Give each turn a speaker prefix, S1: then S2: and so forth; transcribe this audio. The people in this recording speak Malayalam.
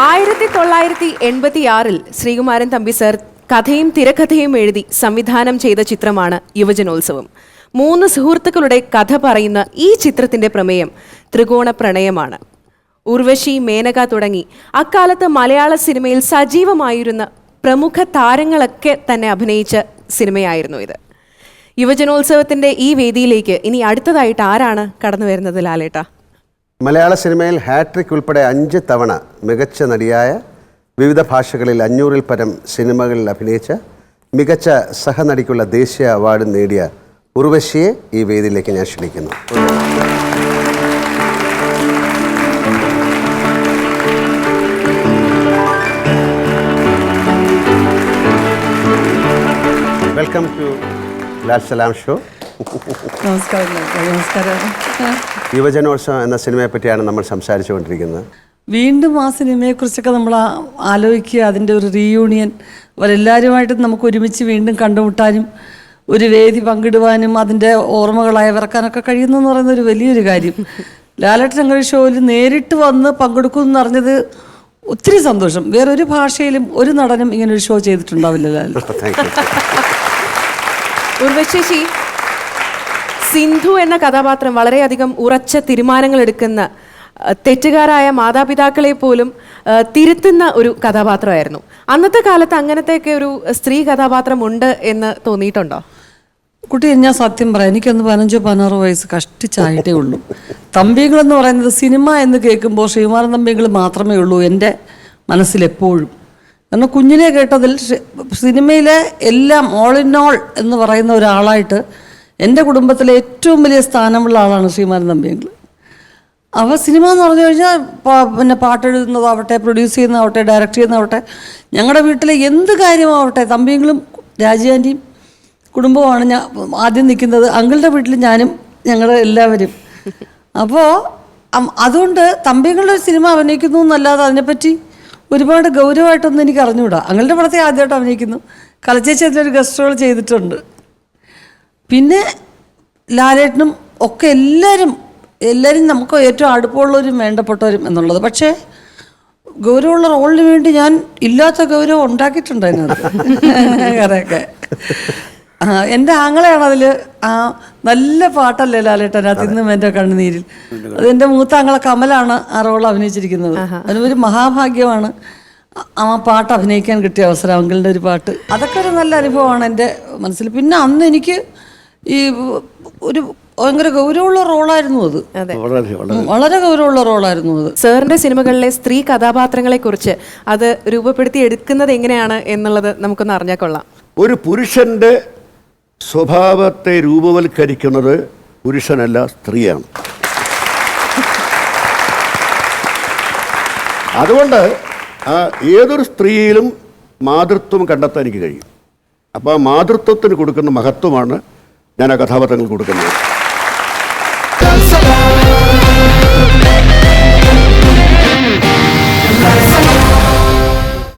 S1: ആയിരത്തി തൊള്ളായിരത്തി എൺപത്തി ആറിൽ ശ്രീകുമാരൻ തമ്പി സർ കഥയും തിരക്കഥയും എഴുതി സംവിധാനം ചെയ്ത ചിത്രമാണ് യുവജനോത്സവം. മൂന്ന് സുഹൃത്തുക്കളുടെ കഥ പറയുന്ന ഈ ചിത്രത്തിന്റെ പ്രമേയം ത്രികോണ പ്രണയമാണ്. ഉർവശി മേനക തുടങ്ങി അക്കാലത്ത് മലയാള സിനിമയിൽ സജീവമായിരുന്ന പ്രമുഖ താരങ്ങളൊക്കെ തന്നെ അഭിനയിച്ച സിനിമയായിരുന്നു ഇത്. യുവജനോത്സവത്തിന്റെ ഈ വേദിയിലേക്ക് ഇനി അടുത്തതായിട്ട് ആരാണ് കടന്നു വരുന്നത് ലാലേട്ട?
S2: മലയാള സിനിമയിൽ ഹാട്രിക് ഉൾപ്പെടെ അഞ്ച് തവണ മികച്ച നടിയായ വിവിധ ഭാഷകളിൽ അഞ്ഞൂറിൽ പരം സിനിമകളിൽ അഭിനയിച്ച മികച്ച സഹനടിക്കുള്ള ദേശീയ അവാർഡ് നേടിയ ഉർവശിയെ ഈ വേദിയിലേക്ക് ഞാൻ ക്ഷണിക്കുന്നു. Welcome to Lal Salam show
S3: നമസ്കാരം നമസ്കാരം.
S2: യുവജനോത്സവം എന്ന സിനിമയെ പറ്റിയാണ് നമ്മൾ സംസാരിച്ചുകൊണ്ടിരിക്കുന്നത്.
S3: വീണ്ടും ആ സിനിമയെക്കുറിച്ചൊക്കെ നമ്മൾ ആലോചിക്കുക അതിന്റെ ഒരു റീയൂണിയൻ അവരെല്ലാവരുമായിട്ടും നമുക്ക് ഒരുമിച്ച് വീണ്ടും കണ്ടുമുട്ടാനും ഒരു വേദി പങ്കിടുവാനും അതിന്റെ ഓർമ്മകളായി വിറക്കാനൊക്കെ കഴിയുന്നു എന്ന് പറയുന്ന ഒരു വലിയൊരു കാര്യം. ലാലേട്ടൻ അങ്ങനെ ഷോയിൽ നേരിട്ട് വന്ന് പങ്കെടുക്കും എന്ന് അറിഞ്ഞത് ഒത്തിരി സന്തോഷം. വേറൊരു ഭാഷയിലും ഒരു നടനും ഇങ്ങനെ ഒരു ഷോ ചെയ്തിട്ടുണ്ടാവില്ല ലാൽ
S1: ഉർവശേഷി സിന്ധു എന്ന കഥാപാത്രം വളരെയധികം ഉറച്ച തീരുമാനങ്ങൾ എടുക്കുന്ന തെറ്റുകാരായ മാതാപിതാക്കളെ പോലും തിരുത്തുന്ന ഒരു കഥാപാത്രമായിരുന്നു. അന്നത്തെ കാലത്ത് അങ്ങനത്തെയൊക്കെ ഒരു സ്ത്രീ കഥാപാത്രം ഉണ്ട് എന്ന് തോന്നിയിട്ടുണ്ടോ?
S3: കുട്ടി ഞാൻ സത്യം പറയാം. എനിക്കൊന്ന് പതിനഞ്ചോ പതിനാറോ വയസ്സ് കഷ്ടിച്ചായിട്ടേ ഉള്ളൂ. തമ്പികൾ എന്ന് പറയുന്നത് സിനിമ എന്ന് കേൾക്കുമ്പോൾ ശ്രീകുമാരൻ തമ്പികൾ മാത്രമേ ഉള്ളൂ എന്റെ മനസ്സിലെപ്പോഴും കാരണം കുഞ്ഞിനെ കേട്ടതിൽ സിനിമയിലെ എല്ലാം ഓൾ ഇൻ ഓൾ എന്ന് പറയുന്ന ഒരാളായിട്ട് എന്റെ കുടുംബത്തിലെ ഏറ്റവും വലിയ സ്ഥാനമുള്ള ആളാണ് ശ്രീമാരൻ നമ്പിയെങ്കിൽ അവ സിനിമ എന്ന് പറഞ്ഞു കഴിഞ്ഞാൽ പിന്നെ പാട്ടെഴുതുന്നതാവട്ടെ പ്രൊഡ്യൂസ് ചെയ്യുന്നതാവട്ടെ ഡയറക്റ്റ് ചെയ്യുന്നതാവട്ടെ ഞങ്ങളുടെ വീട്ടിലെ എന്ത് കാര്യമാവട്ടെ തമ്പിയെങ്കിലും രാജീവാന്റെയും കുടുംബമാണ് ഞാൻ ആദ്യം നിൽക്കുന്നത് അങ്കിളുടെ വീട്ടിൽ ഞാനും ഞങ്ങളുടെ എല്ലാവരും. അപ്പോൾ അതുകൊണ്ട് തമ്പികളുടെ ഒരു സിനിമ അഭിനയിക്കുന്നു എന്നല്ലാതെ അതിനെപ്പറ്റി ഒരുപാട് ഗൗരവമായിട്ടൊന്നും എനിക്ക് അറിഞ്ഞുകൂടാ അങ്ങളുടെ പടത്തെ ആദ്യമായിട്ട് അഭിനയിക്കുന്നു. കലച്ചേച്ചി അതിലൊരു ഗസ്റ്റ് റോൾ ചെയ്തിട്ടുണ്ട്. പിന്നെ ലാലേട്ടനും ഒക്കെ എല്ലാവരും എല്ലാവരും നമുക്ക് ഏറ്റവും അടുപ്പമുള്ളവരും വേണ്ടപ്പെട്ടവരും എന്നുള്ളത്. പക്ഷേ ഗൗരവമുള്ള റോളിന് വേണ്ടി ഞാൻ ഇല്ലാത്ത ഗൗരവം ഉണ്ടാക്കിയിട്ടുണ്ട് അതിനകത്ത് കുറേയൊക്കെ ആ, എന്റെ ആങ്ങളെയാണ് അതിൽ ആ നല്ല പാട്ടല്ലേ ലാലേട്ടൻ അത്. ഇന്നും എന്റെ കണ്ണുനീരിൽ. അത് എന്റെ മൂത്ത ആങ്ങളെ കമലാണ് ആ റോൾ അഭിനയിച്ചിരിക്കുന്നത്. അതിനൊരു മഹാഭാഗ്യമാണ് ആ- ആ പാട്ട് അഭിനയിക്കാൻ കിട്ടിയ അവസരം അങ്കിളിന്റെ ഒരു പാട്ട്. അതൊക്കെ ഒരു നല്ല അനുഭവമാണ് എന്റെ മനസ്സിൽ. പിന്നെ അന്ന് എനിക്ക് ഈ ഒരു ഭയങ്കര ഗൗരവമുള്ള റോളായിരുന്നു അത്. വളരെ ഗൗരവമുള്ള റോളായിരുന്നു അത്.
S1: സാറിന്റെ സിനിമകളിലെ സ്ത്രീ കഥാപാത്രങ്ങളെ കുറിച്ച് അത് രൂപപ്പെടുത്തി എടുക്കുന്നത് എങ്ങനെയാണ് എന്നുള്ളത് നമുക്കൊന്ന് അറിഞ്ഞാൽ കൊള്ളാം.
S4: ഒരു പുരുഷന്റെ സ്വഭാവത്തെ രൂപവൽക്കരിക്കുന്നത് പുരുഷനല്ല സ്ത്രീയാണ്. അതുകൊണ്ട് ആ ഏതൊരു സ്ത്രീയിലും മാതൃത്വം കണ്ടെത്താൻ എനിക്ക് കഴിയും. അപ്പോൾ ആ മാതൃത്വത്തിന് കൊടുക്കുന്ന മഹത്വമാണ് ഞാൻ ആ കഥാപാത്രങ്ങൾ കൊടുക്കുന്നത്.